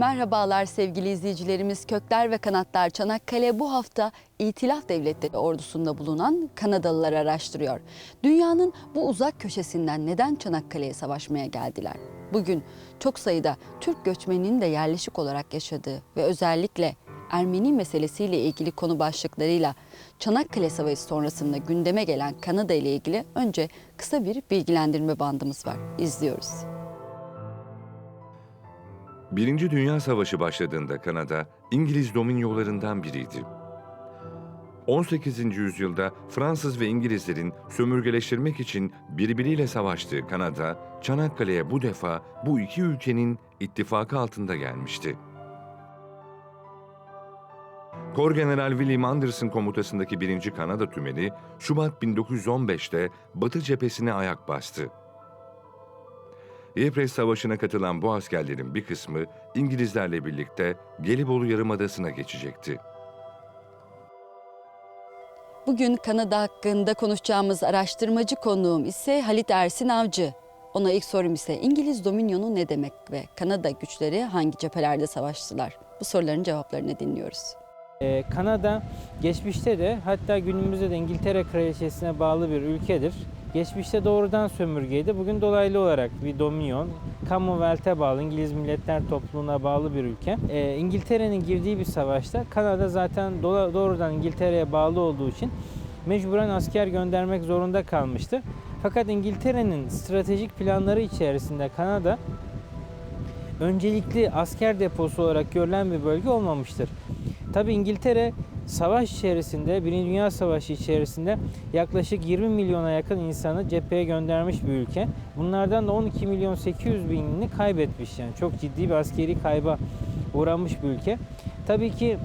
Merhabalar sevgili izleyicilerimiz. Kökler ve Kanatlar Çanakkale bu hafta İtilaf Devletleri ordusunda bulunan Kanadalılar araştırıyor. Dünyanın bu uzak köşesinden neden Çanakkale'ye savaşmaya geldiler? Bugün çok sayıda Türk göçmeninin de yerleşik olarak yaşadığı ve özellikle Ermeni meselesiyle ilgili konu başlıklarıyla Çanakkale Savaşı sonrasında gündeme gelen Kanada ile ilgili önce kısa bir bilgilendirme bandımız var. İzliyoruz. Birinci Dünya Savaşı başladığında Kanada, İngiliz dominyolarından biriydi. 18. yüzyılda Fransız ve İngilizlerin sömürgeleştirmek için birbiriyle savaştığı Kanada, Çanakkale'ye bu defa bu iki ülkenin ittifakı altında gelmişti. Korgeneral William Anderson komutasındaki 1. Kanada Tümeni, Şubat 1915'te Batı cephesine ayak bastı. Ypres Savaşı'na katılan bu askerlerin bir kısmı İngilizlerle birlikte Gelibolu Yarımadası'na geçecekti. Bugün Kanada hakkında konuşacağımız araştırmacı konuğum ise Halit Ersin Avcı. Ona ilk sorum ise İngiliz dominyonu ne demek ve Kanada güçleri hangi cephelerde savaştılar? Bu soruların cevaplarını dinliyoruz. Ee, Kanada geçmişte de hatta günümüzde de İngiltere Kraliçesi'ne bağlı bir ülkedir. Geçmişte doğrudan sömürgeydi. Bugün dolaylı olarak bir dominion, Commonwealth'e bağlı, İngiliz Milletler Topluluğu'na bağlı bir ülke. Ee, İngiltere'nin girdiği bir savaşta Kanada zaten dola- doğrudan İngiltere'ye bağlı olduğu için mecburen asker göndermek zorunda kalmıştı. Fakat İngiltere'nin stratejik planları içerisinde Kanada öncelikli asker deposu olarak görülen bir bölge olmamıştır. Tabi İngiltere savaş içerisinde, Birinci Dünya Savaşı içerisinde yaklaşık 20 milyona yakın insanı cepheye göndermiş bir ülke. Bunlardan da 12 milyon 800 binini kaybetmiş yani çok ciddi bir askeri kayba uğramış bir ülke. Tabii ki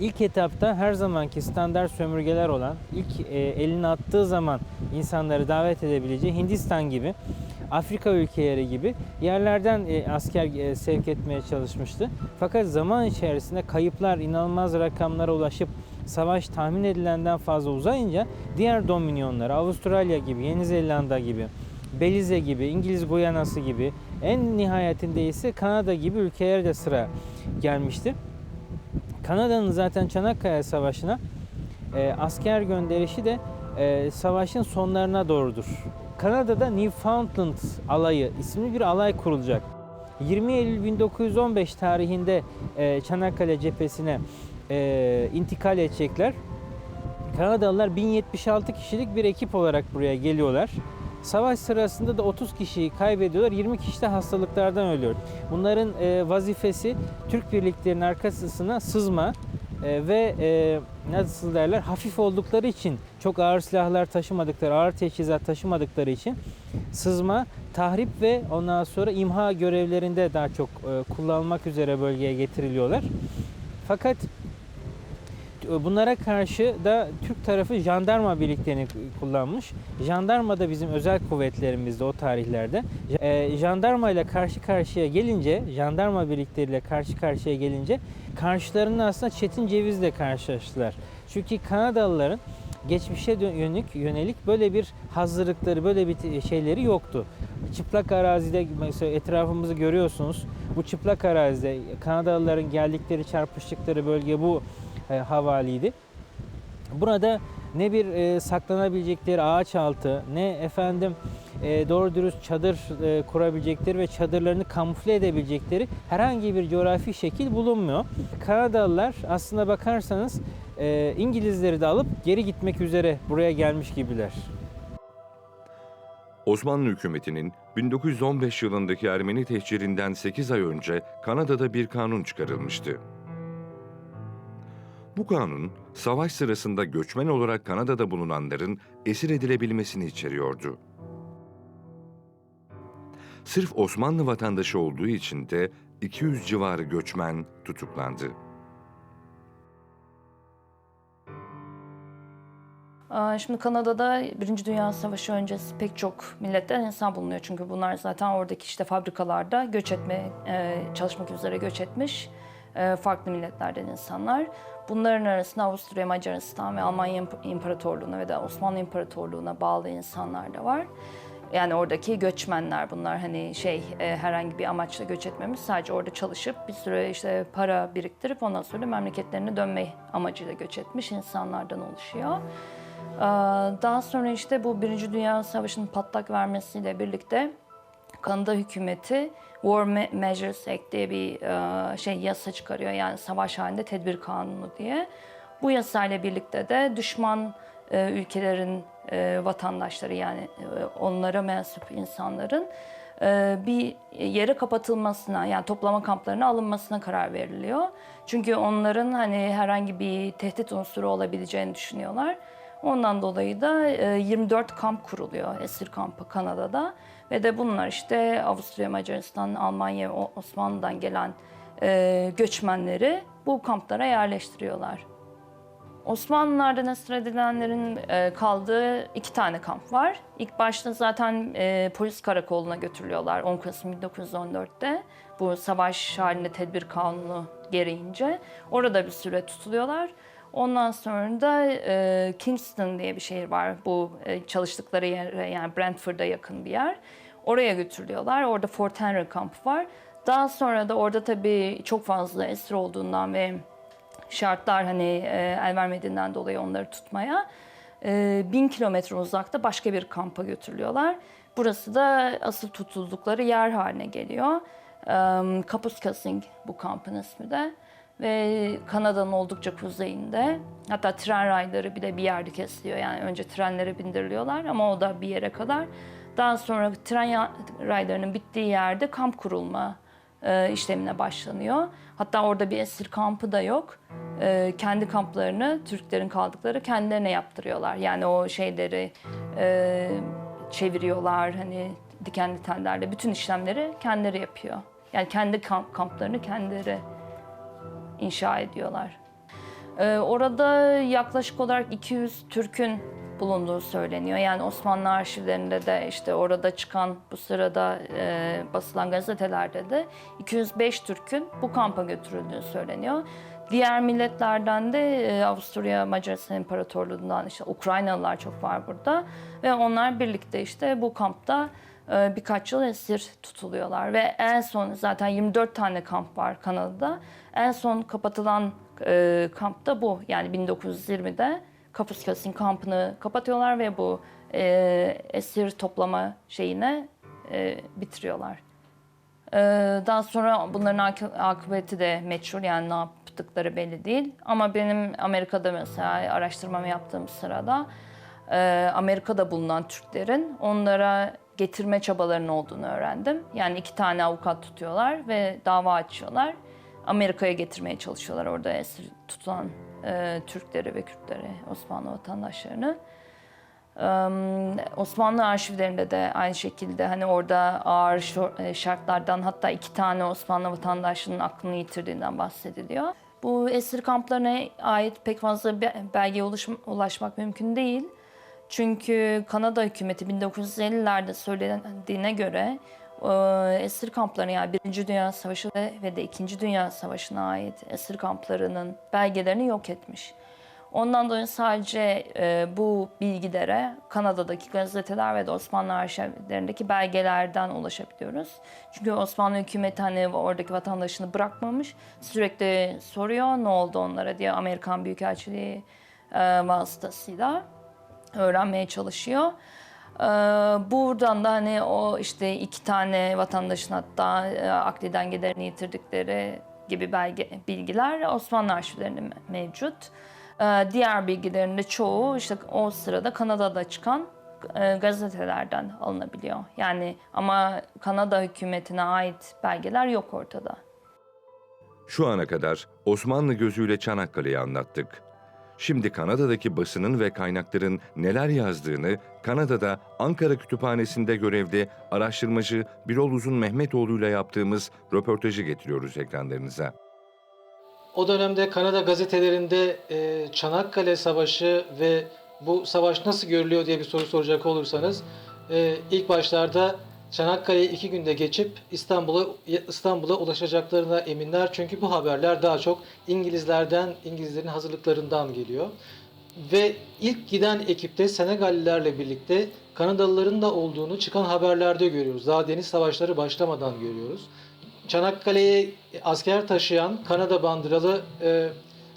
ilk etapta her zamanki standart sömürgeler olan, ilk e, elini attığı zaman insanları davet edebileceği Hindistan gibi, Afrika ülkeleri gibi yerlerden e, asker e, sevk etmeye çalışmıştı. Fakat zaman içerisinde kayıplar inanılmaz rakamlara ulaşıp savaş tahmin edilenden fazla uzayınca diğer dominyonlar Avustralya gibi, Yeni Zelanda gibi, Belize gibi, İngiliz Guyanası gibi en nihayetinde ise Kanada gibi ülkelere de sıra gelmişti. Kanada'nın zaten Çanakkale Savaşı'na e, asker gönderişi de e, savaşın sonlarına doğrudur. Kanada'da Newfoundland Alayı isimli bir alay kurulacak. 20 Eylül 1915 tarihinde e, Çanakkale cephesine e, intikal edecekler. Kanadalılar 1076 kişilik bir ekip olarak buraya geliyorlar. Savaş sırasında da 30 kişiyi kaybediyorlar, 20 kişi de hastalıklardan ölüyor. Bunların e, vazifesi Türk birliklerinin arkasına sızma ve nasıl derler hafif oldukları için çok ağır silahlar taşımadıkları, ağır teçhizat taşımadıkları için sızma, tahrip ve ondan sonra imha görevlerinde daha çok e, kullanılmak üzere bölgeye getiriliyorlar. Fakat Bunlara karşı da Türk tarafı jandarma birliklerini kullanmış. Jandarma da bizim özel kuvvetlerimizde o tarihlerde. E, jandarma ile karşı karşıya gelince, jandarma birlikleriyle karşı karşıya gelince karşılarında aslında Çetin Ceviz'le karşılaştılar. Çünkü Kanadalıların geçmişe yönelik, yönelik böyle bir hazırlıkları, böyle bir şeyleri yoktu. Çıplak arazide mesela etrafımızı görüyorsunuz. Bu çıplak arazide Kanadalıların geldikleri, çarpıştıkları bölge bu e, havaliydi. Burada ne bir e, saklanabilecekleri ağaç altı, ne efendim e, doğru dürüst çadır e, kurabilecekleri ve çadırlarını kamufle edebilecekleri herhangi bir coğrafi şekil bulunmuyor. Kanadalılar aslında bakarsanız e, İngilizleri de alıp geri gitmek üzere buraya gelmiş gibiler. Osmanlı hükümetinin 1915 yılındaki Ermeni tehcirinden 8 ay önce Kanada'da bir kanun çıkarılmıştı. Bu kanun, savaş sırasında göçmen olarak Kanada'da bulunanların esir edilebilmesini içeriyordu. Sırf Osmanlı vatandaşı olduğu için de 200 civarı göçmen tutuklandı. Şimdi Kanada'da Birinci Dünya Savaşı öncesi pek çok milletten insan bulunuyor. Çünkü bunlar zaten oradaki işte fabrikalarda göç etme, e, çalışmak üzere göç etmiş e, farklı milletlerden insanlar. Bunların arasında Avusturya, Macaristan ve Almanya İmp- İmparatorluğu'na ve de Osmanlı İmparatorluğu'na bağlı insanlar da var. Yani oradaki göçmenler bunlar hani şey e, herhangi bir amaçla göç etmemiş. Sadece orada çalışıp bir süre işte para biriktirip ondan sonra memleketlerine dönme amacıyla göç etmiş insanlardan oluşuyor. Ee, Daha sonra işte bu Birinci Dünya Savaşı'nın patlak vermesiyle birlikte Kanada hükümeti War Me- Measures Act diye bir e, şey yasa çıkarıyor. Yani savaş halinde tedbir kanunu diye. Bu yasayla birlikte de düşman e, ülkelerin e, vatandaşları yani onlara mensup insanların bir yere kapatılmasına yani toplama kamplarına alınmasına karar veriliyor. Çünkü onların hani herhangi bir tehdit unsuru olabileceğini düşünüyorlar. Ondan dolayı da e, 24 kamp kuruluyor, esir kampı Kanada'da. Ve de bunlar işte Avusturya, Macaristan, Almanya, Osmanlı'dan gelen e, göçmenleri bu kamplara yerleştiriyorlar. Osmanlılardan esir edilenlerin e, kaldığı iki tane kamp var. İlk başta zaten e, polis karakoluna götürülüyorlar 10 Kasım 1914'te. Bu savaş halinde tedbir kanunu gereğince. Orada bir süre tutuluyorlar. Ondan sonra da e, Kingston diye bir şehir var. Bu e, çalıştıkları yere yani Brantford'a yakın bir yer. Oraya götürülüyorlar. Orada Fort Henry kampı var. Daha sonra da orada tabii çok fazla esir olduğundan ve şartlar hani e, el vermediğinden dolayı onları tutmaya e, bin kilometre uzakta başka bir kampa götürülüyorlar. Burası da asıl tutuldukları yer haline geliyor. E, Kapuskasing bu kampın ismi de ve Kanada'nın oldukça kuzeyinde. Hatta tren rayları bile bir yerde kesiliyor. Yani önce trenlere bindiriliyorlar ama o da bir yere kadar. Daha sonra tren raylarının bittiği yerde kamp kurulma e, işlemine başlanıyor. Hatta orada bir esir kampı da yok. E, kendi kamplarını Türklerin kaldıkları kendilerine yaptırıyorlar. Yani o şeyleri e, çeviriyorlar hani dikenli tellerle bütün işlemleri kendileri yapıyor. Yani kendi kamp, kamplarını kendileri inşa ediyorlar. Ee, orada yaklaşık olarak 200 Türk'ün bulunduğu söyleniyor. Yani Osmanlı arşivlerinde de işte orada çıkan bu sırada e, basılan gazetelerde de 205 Türk'ün bu kampa götürüldüğü söyleniyor. Diğer milletlerden de e, Avusturya Macaristan İmparatorluğu'ndan işte Ukraynalılar çok var burada ve onlar birlikte işte bu kampta birkaç yıl esir tutuluyorlar ve en son zaten 24 tane kamp var Kanada'da. En son kapatılan e, kamp da bu. Yani 1920'de Kapuskasing kampını kapatıyorlar ve bu e, esir toplama şeyine e, bitiriyorlar. E, daha sonra bunların ak- akıbeti de meçhul yani ne yaptıkları belli değil. Ama benim Amerika'da mesela araştırmamı yaptığım sırada e, Amerika'da bulunan Türklerin onlara getirme çabalarının olduğunu öğrendim. Yani iki tane avukat tutuyorlar ve dava açıyorlar. Amerika'ya getirmeye çalışıyorlar orada esir tutulan e, Türkleri ve Kürtleri, Osmanlı vatandaşlarını. Osmanlı arşivlerinde de aynı şekilde hani orada ağır e, şartlardan hatta iki tane Osmanlı vatandaşının aklını yitirdiğinden bahsediliyor. Bu esir kamplarına ait pek fazla be- belgeye ulaş- ulaşmak mümkün değil. Çünkü Kanada hükümeti 1950'lerde söylediğine göre e, esir kamplarına yani Birinci Dünya Savaşı ve de İkinci Dünya Savaşı'na ait esir kamplarının belgelerini yok etmiş. Ondan dolayı sadece e, bu bilgilere Kanada'daki gazeteler ve de Osmanlı arşivlerindeki belgelerden ulaşabiliyoruz. Çünkü Osmanlı hükümeti hani oradaki vatandaşını bırakmamış. Sürekli soruyor ne oldu onlara diye Amerikan Büyükelçiliği e, vasıtasıyla öğrenmeye çalışıyor. Ee, buradan da hani o işte iki tane vatandaşın hatta e, akli dengelerini yitirdikleri gibi belge, bilgiler Osmanlı arşivlerinde me- mevcut. Ee, diğer bilgilerin de çoğu işte o sırada Kanada'da çıkan e, gazetelerden alınabiliyor. Yani ama Kanada hükümetine ait belgeler yok ortada. Şu ana kadar Osmanlı gözüyle Çanakkale'yi anlattık. Şimdi Kanada'daki basının ve kaynakların neler yazdığını Kanada'da Ankara Kütüphanesi'nde görevli araştırmacı Birol Uzun Mehmetoğlu ile yaptığımız röportajı getiriyoruz ekranlarınıza. O dönemde Kanada gazetelerinde e, Çanakkale Savaşı ve bu savaş nasıl görülüyor diye bir soru soracak olursanız e, ilk başlarda Çanakkale'yi iki günde geçip İstanbul'a İstanbul'a ulaşacaklarına eminler. Çünkü bu haberler daha çok İngilizlerden, İngilizlerin hazırlıklarından geliyor. ve ilk giden ekipte Senegallilerle birlikte Kanadalıların da olduğunu çıkan haberlerde görüyoruz. Daha deniz savaşları başlamadan görüyoruz. Çanakkale'ye asker taşıyan Kanada bandıralı e,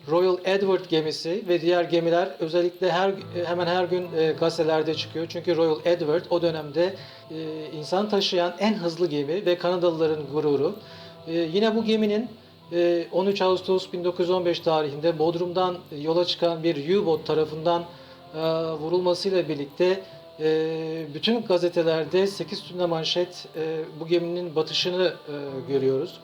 Royal Edward gemisi ve diğer gemiler özellikle her hemen her gün e, gazetelerde çıkıyor. Çünkü Royal Edward o dönemde e, insan taşıyan en hızlı gemi ve Kanadalıların gururu. E, yine bu geminin e, 13 Ağustos 1915 tarihinde Bodrum'dan yola çıkan bir U-boat tarafından e, vurulmasıyla birlikte e, bütün gazetelerde 8 tümle manşet e, bu geminin batışını e, görüyoruz.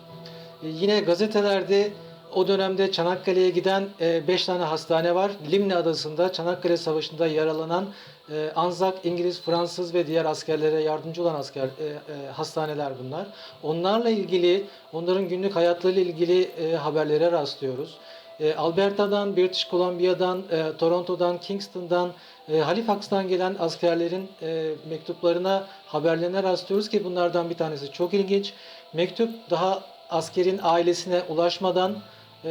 E, Yine gazetelerde o dönemde Çanakkale'ye giden 5 tane hastane var. Limne Adası'nda Çanakkale Savaşı'nda yaralanan e, Anzak, İngiliz, Fransız ve diğer askerlere yardımcı olan asker e, e, hastaneler bunlar. Onlarla ilgili, onların günlük hayatlarıyla ilgili e, haberlere rastlıyoruz. E, Alberta'dan, British Columbia'dan, e, Toronto'dan, Kingston'dan, e, Halifax'tan gelen askerlerin e, mektuplarına, haberlerine rastlıyoruz ki bunlardan bir tanesi çok ilginç. Mektup daha askerin ailesine ulaşmadan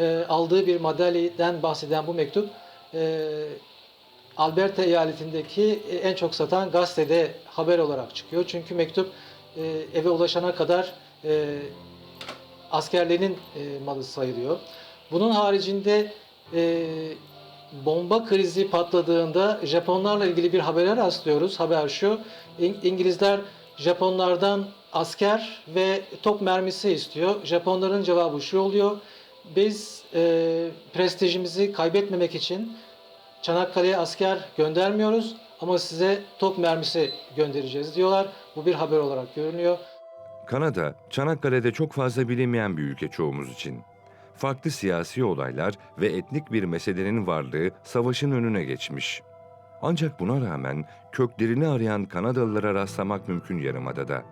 e, aldığı bir madalyeden bahseden bu mektup e, Alberta eyaletindeki en çok satan gazetede haber olarak çıkıyor. Çünkü mektup e, eve ulaşana kadar e, askerlerin e, malı sayılıyor. Bunun haricinde e, bomba krizi patladığında Japonlarla ilgili bir habere rastlıyoruz. Haber şu, İng- İngilizler Japonlardan asker ve top mermisi istiyor. Japonların cevabı şu oluyor. Biz e, prestijimizi kaybetmemek için Çanakkale'ye asker göndermiyoruz ama size top mermisi göndereceğiz diyorlar. Bu bir haber olarak görünüyor. Kanada, Çanakkale'de çok fazla bilinmeyen bir ülke çoğumuz için. Farklı siyasi olaylar ve etnik bir meselenin varlığı savaşın önüne geçmiş. Ancak buna rağmen köklerini arayan Kanadalılara rastlamak mümkün Yarımada'da.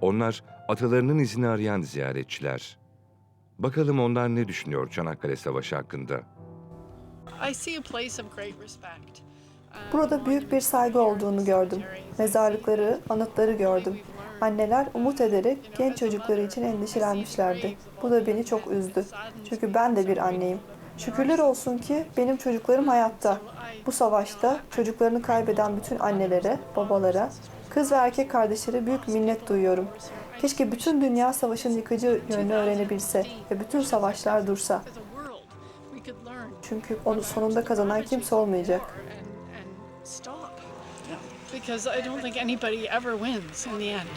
Onlar atalarının izini arayan ziyaretçiler. Bakalım onlar ne düşünüyor Çanakkale Savaşı hakkında? Um, Burada büyük bir saygı olduğunu gördüm. Mezarlıkları, anıtları gördüm. Anneler umut ederek genç çocukları için endişelenmişlerdi. Bu da beni çok üzdü. Çünkü ben de bir anneyim. Şükürler olsun ki benim çocuklarım hayatta. Bu savaşta çocuklarını kaybeden bütün annelere, babalara, kız ve erkek kardeşlere büyük minnet duyuyorum. Keşke bütün dünya savaşın yıkıcı yönünü öğrenebilse ve bütün savaşlar dursa. Çünkü onu sonunda kazanan kimse olmayacak. Because I don't think anybody ever wins in the end.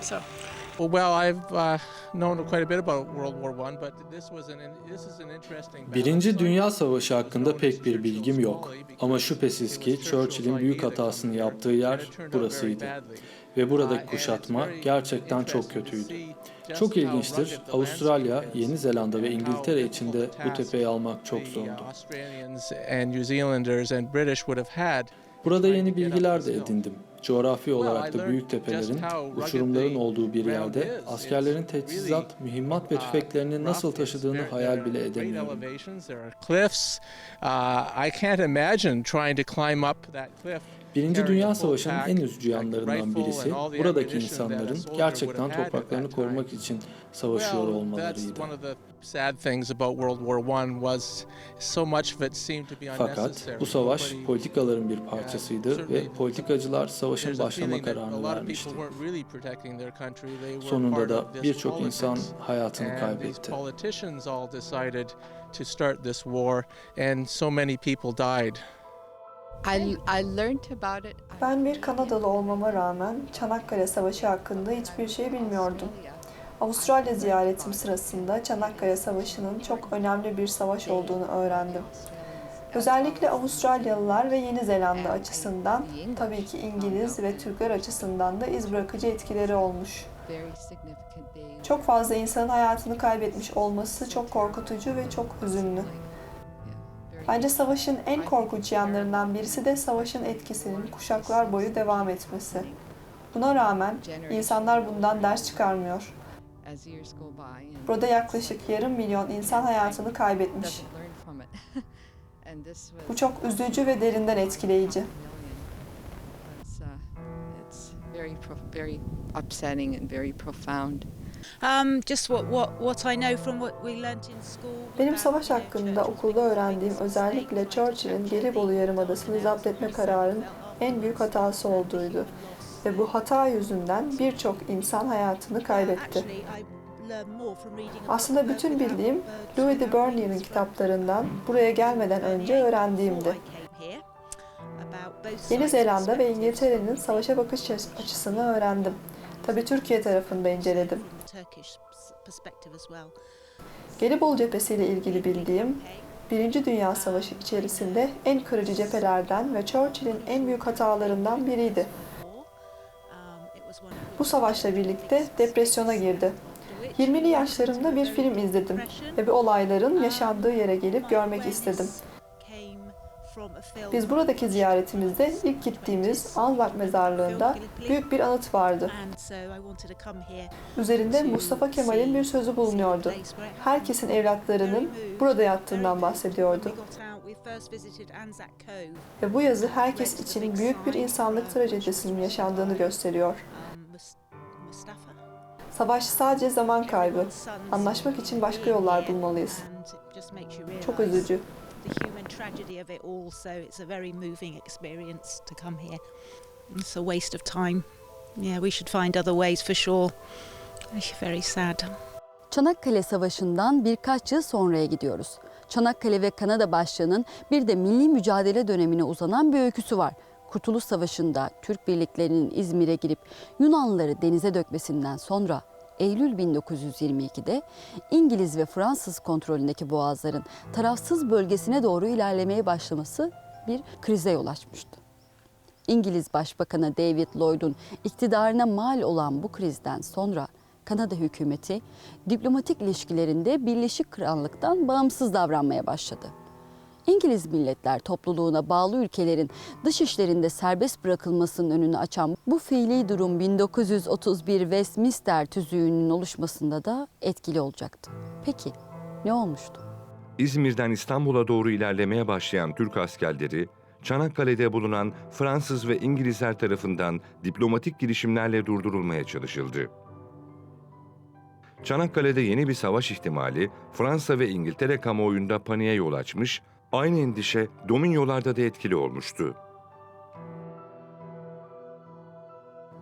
So Well, I've uh, known quite a bit about World War One, but this was an this is an interesting. Birinci Dünya Savaşı hakkında pek bir bilgim yok. Ama şüphesiz ki Churchill'in büyük hatasını yaptığı yer burasıydı. Ve buradaki kuşatma gerçekten çok kötüydü. Çok ilginçtir. Avustralya, Yeni Zelanda ve İngiltere için de bu tepeyi almak çok zordu. Burada yeni bilgiler de edindim. Coğrafi olarak da büyük tepelerin, uçurumların olduğu bir yerde askerlerin teçhizat, mühimmat ve tüfeklerini nasıl taşıdığını hayal bile edemiyorum. Cliffs. Uh, I can't imagine trying to climb up that cliff. Birinci Dünya Savaşı'nın en üzücü yanlarından birisi buradaki insanların gerçekten topraklarını korumak için savaşıyor olmalarıydı. Fakat bu savaş politikaların bir parçasıydı ve politikacılar savaşın başlama kararını vermişti. Sonunda da birçok insan hayatını kaybetti. to start this war, and so many people died. I, I learned about it. Ben bir Kanadalı olmama rağmen Çanakkale Savaşı hakkında hiçbir şey bilmiyordum. Avustralya ziyaretim sırasında Çanakkale Savaşı'nın çok önemli bir savaş olduğunu öğrendim. Özellikle Avustralyalılar ve Yeni Zelanda açısından, tabii ki İngiliz ve Türkler açısından da iz bırakıcı etkileri olmuş. Çok fazla insanın hayatını kaybetmiş olması çok korkutucu ve çok hüzünlü. Bence savaşın en korkunç yanlarından birisi de savaşın etkisinin kuşaklar boyu devam etmesi. Buna rağmen insanlar bundan ders çıkarmıyor. Burada yaklaşık yarım milyon insan hayatını kaybetmiş. Bu çok üzücü ve derinden etkileyici. uh, very upsetting and very profound. Just what, what, what I know from what we learnt in school. Benim savaş hakkında okulda öğrendiğim özellikle Churchill'in Gelibolu Yarımadası'nı zapt etme kararının en büyük hatası olduğuydu. Ve bu hata yüzünden birçok insan hayatını kaybetti. Aslında bütün bildiğim Louis de birds kitaplarından buraya gelmeden önce öğrendiğimdi. Yeni Zelanda ve İngiltere'nin savaşa bakış açısını öğrendim. Tabii Türkiye tarafında inceledim. Gelibolu cephesi ile ilgili bildiğim, Birinci Dünya Savaşı içerisinde en kırıcı cephelerden ve Churchill'in en büyük hatalarından biriydi. Bu savaşla birlikte depresyona girdi. 20'li yaşlarımda bir film izledim ve bu olayların yaşandığı yere gelip görmek istedim. Biz buradaki ziyaretimizde ilk gittiğimiz Alvak mezarlığında büyük bir anıt vardı. Üzerinde Mustafa Kemal'in bir sözü bulunuyordu. Herkesin evlatlarının burada yattığından bahsediyordu. Ve bu yazı herkes için büyük bir insanlık trajedisinin yaşandığını gösteriyor. Savaş sadece zaman kaybı. Anlaşmak için başka yollar bulmalıyız. Çok üzücü. Tragedy of it all. So it's a very moving experience to come here. It's a waste of time. Yeah, we should find other ways for sure. Very sad. Çanakkale Savaşı'ndan birkaç yıl sonraya gidiyoruz. Çanakkale ve Kanada Başlığı'nın bir de milli mücadele dönemine uzanan bir öyküsü var. Kurtuluş Savaşı'nda Türk birliklerinin İzmir'e girip Yunanlıları denize dökmesinden sonra Eylül 1922'de İngiliz ve Fransız kontrolündeki boğazların tarafsız bölgesine doğru ilerlemeye başlaması bir krize yol açmıştı. İngiliz Başbakanı David Lloyd'un iktidarına mal olan bu krizden sonra Kanada hükümeti diplomatik ilişkilerinde Birleşik Krallık'tan bağımsız davranmaya başladı. İngiliz Milletler Topluluğu'na bağlı ülkelerin dış işlerinde serbest bırakılmasının önünü açan bu fiili durum 1931 Westminster tüzüğünün oluşmasında da etkili olacaktı. Peki ne olmuştu? İzmir'den İstanbul'a doğru ilerlemeye başlayan Türk askerleri, Çanakkale'de bulunan Fransız ve İngilizler tarafından diplomatik girişimlerle durdurulmaya çalışıldı. Çanakkale'de yeni bir savaş ihtimali Fransa ve İngiltere kamuoyunda paniğe yol açmış, aynı endişe Dominyolarda da etkili olmuştu.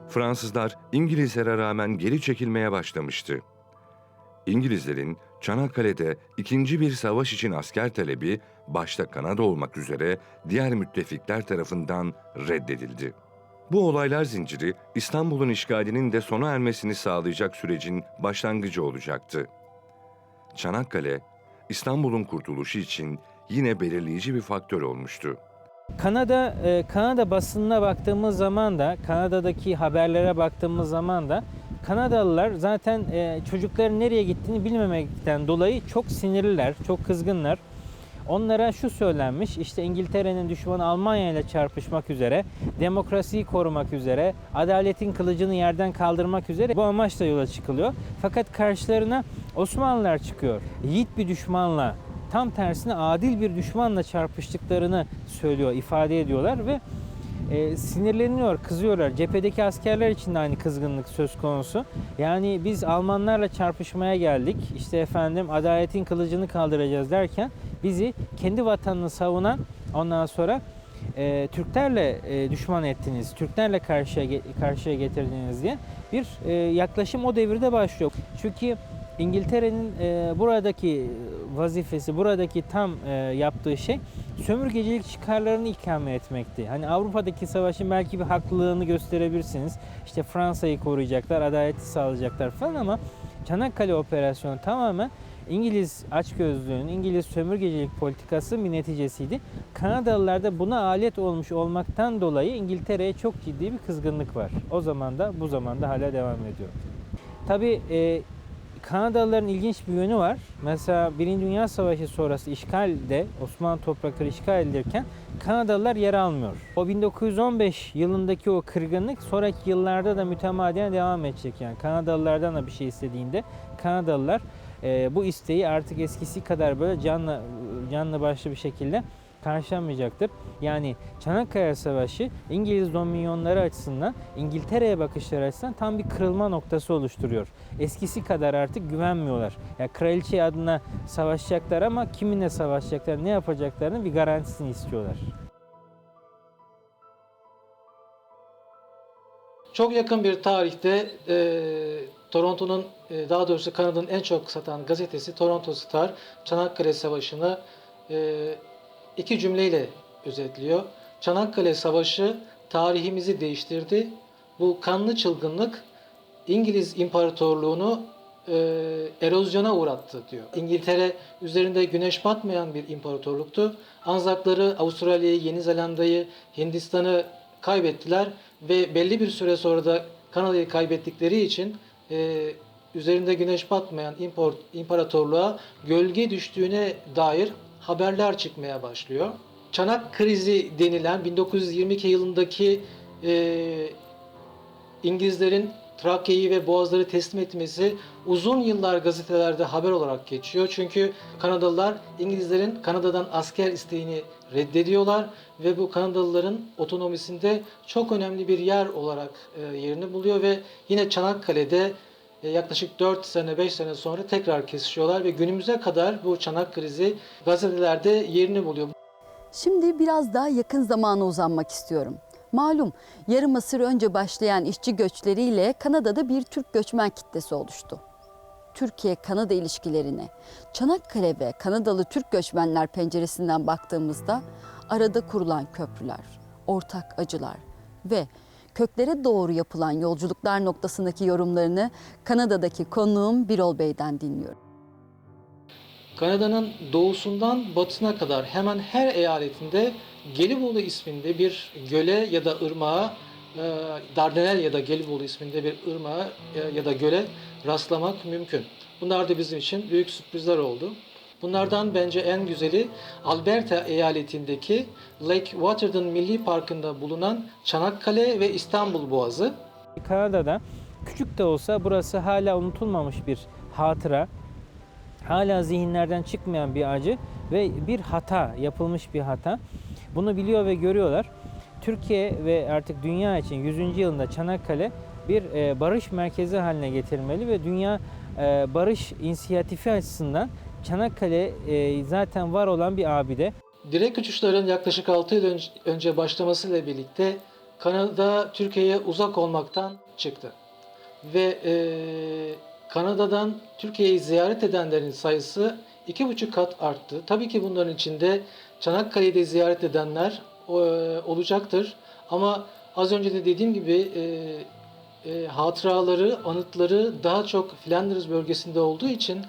Fransızlar İngilizlere rağmen geri çekilmeye başlamıştı. İngilizlerin Çanakkale'de ikinci bir savaş için asker talebi başta Kanada olmak üzere diğer müttefikler tarafından reddedildi. Bu olaylar zinciri İstanbul'un işgalinin de sona ermesini sağlayacak sürecin başlangıcı olacaktı. Çanakkale, İstanbul'un kurtuluşu için yine belirleyici bir faktör olmuştu. Kanada e, Kanada basınına baktığımız zaman da Kanada'daki haberlere baktığımız zaman da Kanadalılar zaten e, çocukların nereye gittiğini bilmemekten dolayı çok sinirliler, çok kızgınlar. Onlara şu söylenmiş, işte İngiltere'nin düşmanı Almanya ile çarpışmak üzere, demokrasiyi korumak üzere, adaletin kılıcını yerden kaldırmak üzere bu amaçla yola çıkılıyor. Fakat karşılarına Osmanlılar çıkıyor. Yiğit bir düşmanla, tam tersine adil bir düşmanla çarpıştıklarını söylüyor, ifade ediyorlar ve e, sinirleniyor, kızıyorlar. Cephedeki askerler için de aynı kızgınlık söz konusu. Yani biz Almanlarla çarpışmaya geldik. İşte efendim adaletin kılıcını kaldıracağız derken bizi kendi vatanını savunan ondan sonra e, Türklerle e, düşman ettiniz, Türklerle karşıya karşıya getirdiniz diye bir e, yaklaşım o devirde başlıyor. Çünkü İngiltere'nin e, buradaki vazifesi, buradaki tam e, yaptığı şey sömürgecilik çıkarlarını ikame etmekti. Hani Avrupa'daki savaşın belki bir haklılığını gösterebilirsiniz. İşte Fransa'yı koruyacaklar, adaleti sağlayacaklar falan ama Çanakkale operasyonu tamamen İngiliz açgözlüğünün, İngiliz sömürgecilik politikası bir neticesiydi. Kanadalılar da buna alet olmuş olmaktan dolayı İngiltere'ye çok ciddi bir kızgınlık var. O zaman da bu zamanda hala devam ediyor. Tabii e, Kanadalıların ilginç bir yönü var. Mesela Birinci Dünya Savaşı sonrası işgalde Osmanlı toprakları işgal edilirken Kanadalılar yer almıyor. O 1915 yılındaki o kırgınlık sonraki yıllarda da mütemadiyen devam edecek. Yani Kanadalılardan da bir şey istediğinde Kanadalılar e, bu isteği artık eskisi kadar böyle canlı canlı başlı bir şekilde karşılanmayacaktır. Yani Çanakkale Savaşı İngiliz dominyonları açısından İngiltere'ye bakışları açısından tam bir kırılma noktası oluşturuyor. Eskisi kadar artık güvenmiyorlar. Ya kraliçe adına savaşacaklar ama kiminle savaşacaklar, ne yapacaklarını bir garantisini istiyorlar. Çok yakın bir tarihte e, Toronto'nun e, daha doğrusu Kanada'nın en çok satan gazetesi Toronto Star Çanakkale Savaşı'nı e, iki cümleyle özetliyor. Çanakkale Savaşı tarihimizi değiştirdi. Bu kanlı çılgınlık İngiliz İmparatorluğunu e, erozyona uğrattı diyor. İngiltere üzerinde güneş batmayan bir imparatorluktu. Anzakları Avustralya'yı, Yeni Zelanda'yı, Hindistan'ı kaybettiler ve belli bir süre sonra da Kanada'yı kaybettikleri için e, üzerinde güneş batmayan import, imparatorluğa gölge düştüğüne dair haberler çıkmaya başlıyor. Çanak krizi denilen 1922 yılındaki e, İngilizlerin Trakya'yı ve Boğazları teslim etmesi uzun yıllar gazetelerde haber olarak geçiyor. Çünkü Kanadalılar İngilizlerin Kanada'dan asker isteğini reddediyorlar ve bu Kanadalıların otonomisinde çok önemli bir yer olarak e, yerini buluyor ve yine Çanakkale'de yaklaşık 4 sene 5 sene sonra tekrar kesişiyorlar ve günümüze kadar bu çanak krizi gazetelerde yerini buluyor. Şimdi biraz daha yakın zamana uzanmak istiyorum. Malum yarım asır önce başlayan işçi göçleriyle Kanada'da bir Türk göçmen kitlesi oluştu. Türkiye-Kanada ilişkilerine Çanakkale ve Kanadalı Türk göçmenler penceresinden baktığımızda arada kurulan köprüler, ortak acılar ve köklere doğru yapılan yolculuklar noktasındaki yorumlarını Kanada'daki konuğum Birol Bey'den dinliyorum. Kanada'nın doğusundan batısına kadar hemen her eyaletinde Gelibolu isminde bir göle ya da ırmağa, e, Dardanel ya da Gelibolu isminde bir ırmağa e, ya da göle rastlamak mümkün. Bunlar da bizim için büyük sürprizler oldu. Bunlardan bence en güzeli Alberta eyaletindeki Lake Waterton Milli Parkı'nda bulunan Çanakkale ve İstanbul Boğazı. Kanada'da küçük de olsa burası hala unutulmamış bir hatıra. Hala zihinlerden çıkmayan bir acı ve bir hata, yapılmış bir hata. Bunu biliyor ve görüyorlar. Türkiye ve artık dünya için 100. yılında Çanakkale bir e, barış merkezi haline getirilmeli ve dünya e, barış inisiyatifi açısından Çanakkale e, zaten var olan bir abide. Direk uçuşların yaklaşık 6 yıl önce- başlamasıyla birlikte Kanada Türkiye'ye uzak olmaktan çıktı. Ve e, Kanada'dan Türkiye'yi ziyaret edenlerin sayısı iki buçuk kat arttı. Tabii ki bunların içinde Çanakkale'yi de ziyaret edenler e, olacaktır. Ama az önce de dediğim gibi e, e, hatıraları, anıtları daha çok Flanders bölgesinde olduğu için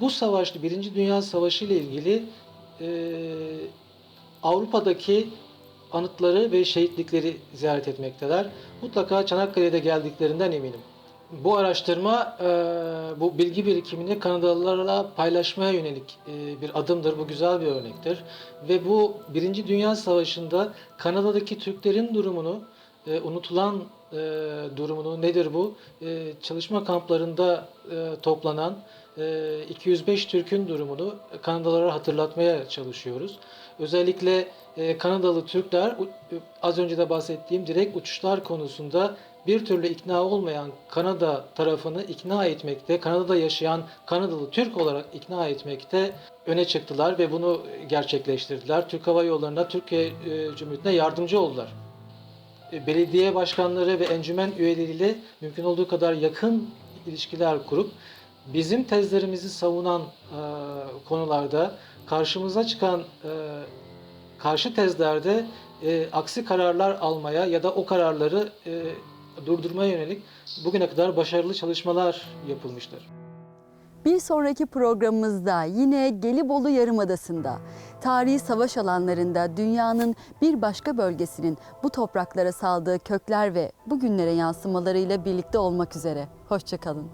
bu savaş, Birinci Dünya Savaşı ile ilgili e, Avrupa'daki anıtları ve şehitlikleri ziyaret etmekteler. Mutlaka Çanakkale'ye de geldiklerinden eminim. Bu araştırma, e, bu bilgi birikimini Kanadalılarla paylaşmaya yönelik e, bir adımdır. Bu güzel bir örnektir. Ve bu Birinci Dünya Savaşı'nda Kanada'daki Türklerin durumunu, e, unutulan e, durumunu nedir bu? E, çalışma kamplarında e, toplanan 205 Türk'ün durumunu Kanadalılara hatırlatmaya çalışıyoruz. Özellikle e, Kanadalı Türkler u- az önce de bahsettiğim direkt uçuşlar konusunda bir türlü ikna olmayan Kanada tarafını ikna etmekte, Kanada'da yaşayan Kanadalı Türk olarak ikna etmekte öne çıktılar ve bunu gerçekleştirdiler. Türk Hava Yolları'na, Türkiye e, Cumhuriyeti'ne yardımcı oldular. E, Belediye başkanları ve encümen üyeleriyle mümkün olduğu kadar yakın ilişkiler kurup bizim tezlerimizi savunan e, konularda karşımıza çıkan e, karşı tezlerde e, aksi kararlar almaya ya da o kararları e, durdurmaya yönelik bugüne kadar başarılı çalışmalar yapılmıştır. Bir sonraki programımızda yine Gelibolu Yarımadası'nda, tarihi savaş alanlarında dünyanın bir başka bölgesinin bu topraklara saldığı kökler ve bugünlere yansımalarıyla birlikte olmak üzere. Hoşçakalın.